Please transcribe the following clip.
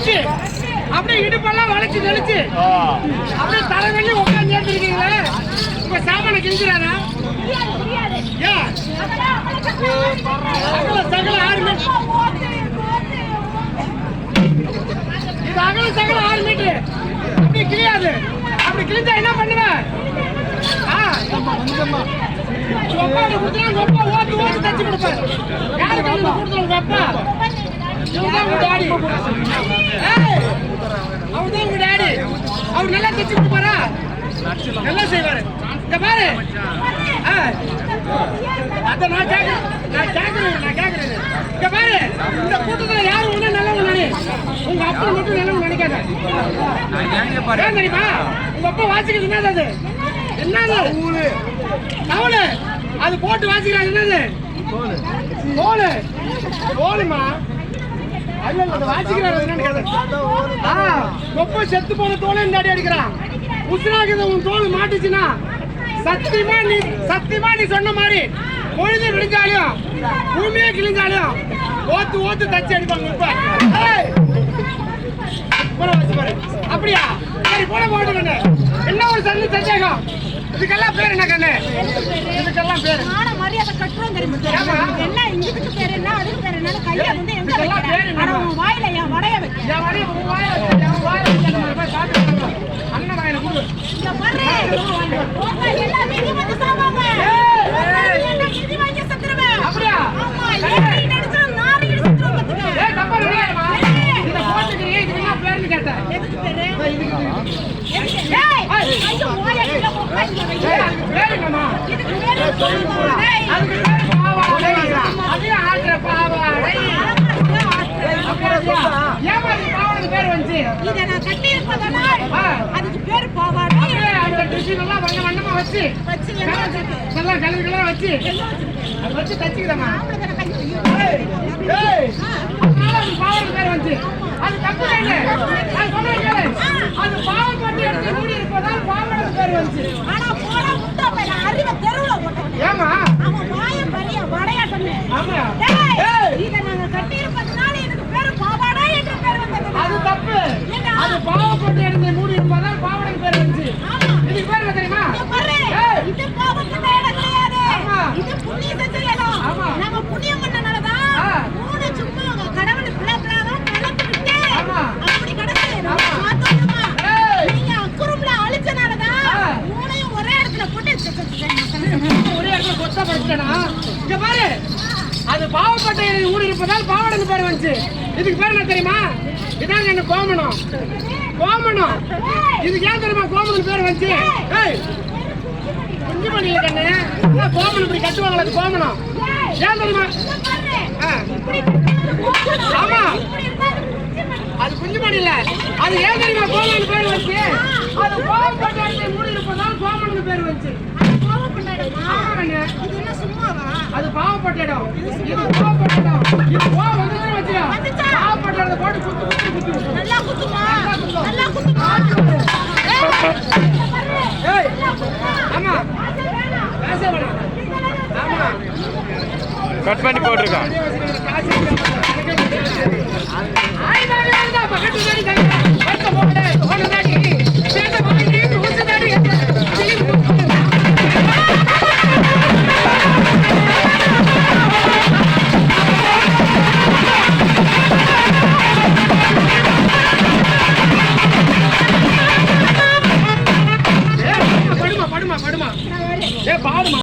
வச்சு அப்படியே இடுப்பெல்லாம் வளைச்சு தெளிச்சு. அப்படியே தலைவலி உட்காந்து ஏற்றிருக்கீங்களே உங்க சாமான கிழிஞ்சிடாரா ஏன் சகல ஆறு இது அகல சகல ஆறு மீட்டர் அப்படி கிழியாது. அப்படி கிழிஞ்சா என்ன பண்ணுவேன் ஆ. கொடுத்தா அப்பா ஓட்டு ஓட்டு தச்சு யாருக்கு உங்க அப்பா உங்க டாடி அவர் நல்லா தச்சு போறா நல்லா செய்வாரு இங்க பாரு ஆ, அத நான் கேக்குறேன் நான் கேக்குறேன் நான் கேக்குறேன் இங்க பாரு இந்த கூட்டத்துல யாரும் ஒண்ணு நல்லவங்க நினை உங்க அப்பா மட்டும் நல்லவங்க நினைக்காத ஏன் தெரியுமா உங்க அப்பா வாசிக்கிறது என்னது? அது என்னது தவளு அது போட்டு வாசிக்கிறாங்க என்னது தோலு தோலுமா ரொம்ப செத்து போன தோலை இந்த அடி அடிக்கிறான். உசுராக உன் தோல் மாட்டுச்சுன்னா சத்தியமா நீ சத்தியமா நீ சொன்ன மாதிரி பொழுது விழிஞ்சாலும் பூமியே கிழிஞ்சாலும் ஓத்து ஓத்து தச்சு அடிப்பாங்க இப்ப. அப்படியா? சரி போட போட்டு கண்ணு. என்ன ஒரு சந்தி சந்தேகம்? இதுக்கெல்லாம் பேர் என்ன கண்ணு? இதுக்கெல்லாம் பேர்? அதை கட்டுறோம் தெரியுமா? ஏம்மா? என்ன இதுக்கு பேர் என்ன அதுக்கு பேர் என்ன கையை வந்து எங்க இதுக்கெல்லாம் வைக்கிற? பேர் என்னம்மா? அட, உன் வாயில என் வடைய வைக்கிறேன் என் வரைய உன் வாயை வச்சு, என் வாயை வச்சு நம்ம போய் சாப்பிட்டு வரலாம். அண்ணன் வாயில கொடு. இந்த பாரு, உங்க எல்லா மீதி வந்து சாவாங்க. ஏய், உங்க ஏய். என்ன மீதி வாங்கி செத்துருவேன். அப்படியா? ஆமா, ஏறி நடிச்சா நாரி செத்துருவேன் பாத்துக்க. ஏய், தப்பா நினைக்காதம்மா. இதை போட்டுக்கிறீங்க, இதுக்கு என்ன பேருன்னு கேட்டேன். எதுக்கு பேரு? ஏய், இதுக்கு இது. எதுக்கு? ஏய், ஐயோ, வாயை கீழே உட்காந்து ஏய், அதுக்கு பேர் என்னம்மா? இதுக்கு பேரு சொல்லுங்க. ஏய், அதுக்கு பேர் பாவாடை. அதையும் ஆட்டுற பாவாடை. அப்படியா? ஏம்மா இதுக்கு பாவாடைக்கு பேர் வந்துச்சு? இதை நான் கட்டியிருப்பதனால் ஆ. அதுக்கு பேரு பாவாடை. அந்த டிசைன் எல்லாம் வண்ண வண்ணமா வச்சு வச்சு என்ன வச்சிருக்கு? வச்சு வச்சு தச்சுக்கிறேம்மா ஆம்பளை பேர் வந்து அது தப்பு இல்லை. நான் சொல்றேன் அது பாவப்பட்டு எடுத்து மூடி இருப்பதால் பேர் வந்து ஆனா போனா முட்டை பையன் அறிவை தெருவுல போட்டவன். ஏம்மா? அவன் வாயம் பெரிய வடையா சொன்னே. ஆமா. டேய், ஏய், இதை நாங்க கட்டியிருப்பதனால இதுக்கு பேரு பாவாடை என்று பேர் வந்தது. அது தப்பு. ஏண்டா? அது பாவப்பட்டு எடுத்து மூடி இருப்பதால் பாவாடைக்கு பேர் வந்துச்சு. ஆமா. இதுக்கு பேர் என்ன தெரியுமா? இங்க பாரு, ஏய், இது பாவப்பட்ட இடம் கிடையாது. ஆமா. இது புண்ணிய செஞ்ச இடம். ஆமா. நாங்க புண்ணியம் பண்ணனாலதான் ஆ. மூணு சும்மா அவங்க கடவுளை பிள்ளை பிள்ளையாக கலந்துக்கிட்டு ஆமா. அப்படி கிடக்கு. நம்ம ஆமா. பார்த்தோமா? ஏய். நீங்க அக்குறும்புல அழிச்சனாலதான் ஆ. மூணையும் ஒரே இடத்துல போட்டு ச- ச- ச- ஒரே இடத்துல கொத்தா இங்க பாரு. அது பாவப்பட்ட ஊர் இருப்பதால் பாவாடைக்கு பேர் வந்துச்சு இதுக்கு பேர் என்ன தெரியுமா? இதாங்க என்ன கோமணம். கோமணம். இதுக்கு ஏன் தெரியுமா கோமணம் பேர் வந்துச்சு ஏய் குஞ்சு பண்ணியில கண்ணு. கோமணம் இப்படி கட்டுவாங்களா அது கோமணம். ஏன் தெரியுமா? ஆ, ஆமா. அது குஞ்சு மணி அது ஏன் தெரியுமா கோமணம் பேர் வந்துச்சு அது பாவப்பட்ட இடத்துல இருப்பதால் கோமணம் பேர் வந்துச்சு ஆமா கண்ணு இது என்ன சும்மாவா இடம் இது பாவப்பட்ட இடம் இது கோவம் வந்துச்சுன்னு வச்சுக்கோ. வந்துச்சா? பாவப்பட்ட இடத்தை போட்டு குத்து குத்து குத்தி. விட்டுரு. நல்லா குத்துமா? நல்லா குத்துமா? ஏய் ஆமா. பேச வேணாம். ஆமா. கட் பண்ணி போட்டிருக்கான்.